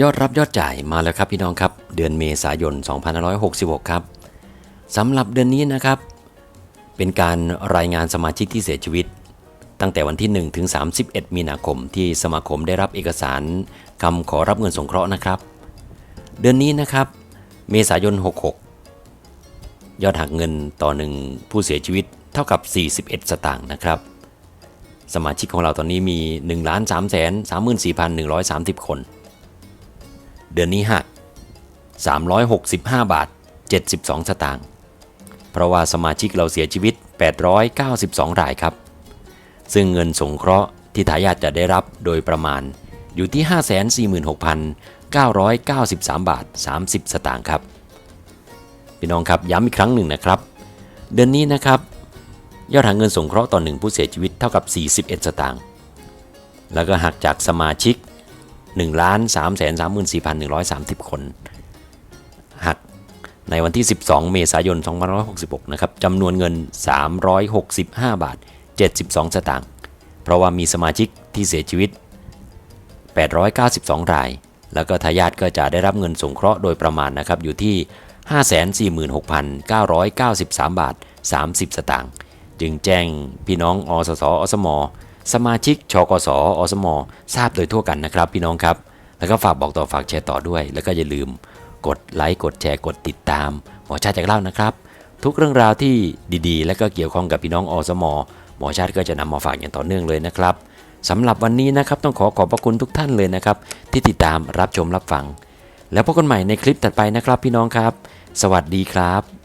ยอดรับยอดจ่ายมาแล้วครับพี่น้องครับ เดือนเมษายน 2566 ครับสำหรับเดือนนี้นะครับ เป็นการรายงานสมาชิกที่เสียชีวิต ตั้งแต่วันที่ 1 ถึง 31 มีนาคมที่สมาคมได้รับเอกสารคำขอรับเงินสงเคราะห์นะครับ เดือนนี้นะครับ เมษายน 66 ยอดหักเงินต่อหนึ่งผู้เสียชีวิตเท่ากับ 41 สตางค์นะครับ สมาชิกของเราตอนนี้มี 1 3 3 4 1 3 0 คน เดือนนี้หัก 365 บาท 72 สตางค์ เพราะว่าสมาชิกเราเสียชีวิต 892 รายครับ ซึ่งเงินสงเคราะห์ที่ทายาทจะได้รับโดยประมาณอยู่ที่ 546,993 บาท 30 สตางค์ครับ พี่น้องครับย้ำอีกครั้งหนึ่งนะครับ เดือนนี้นะครับ ยอดหาเงินสงเคราะห์ต่อหนึ่งผู้เสียชีวิตเท่ากับ 41 สตางค์ แล้วก็หักจากสมาชิก 1 3 3 4 1 3 0 คน หักในวันที่ 12 เมษายน 2566 นะครับจำนวนเงิน 365 บาท 72 สตางค์ เพราะว่ามีสมาชิกที่เสียชีวิต 892 ราย แล้วก็ทายาทก็จะได้รับเงินสงเคราะห์โดยประมาณนะครับ อยู่ที่ 546,993 บาท 30 สตางค์ จึงแจ้งพี่น้องอสสอสม สมาชิกชกสอสมทราบโดยทั่วกันนะครับ พี่น้องครับ แล้วก็ฝากบอกต่อฝากแชร์ต่อด้วย แล้วก็อย่าลืมกดไลค์กดแชร์กดติดตาม หมอชาติจากเล่านะครับ ทุกเรื่องราวที่ดีๆ และก็เกี่ยวข้องกับพี่น้องอสมหมอชาติก็จะนำมาฝากอย่างต่อเนื่องเลยนะครับสำหรับวันนี้นะครับต้องขอขอบพระคุณทุกท่านเลยนะครับ ที่ติดตามรับชมรับฟัง แล้วพบกันใหม่ในคลิปถัดไปนะครับ พี่น้องครับ สวัสดีครับ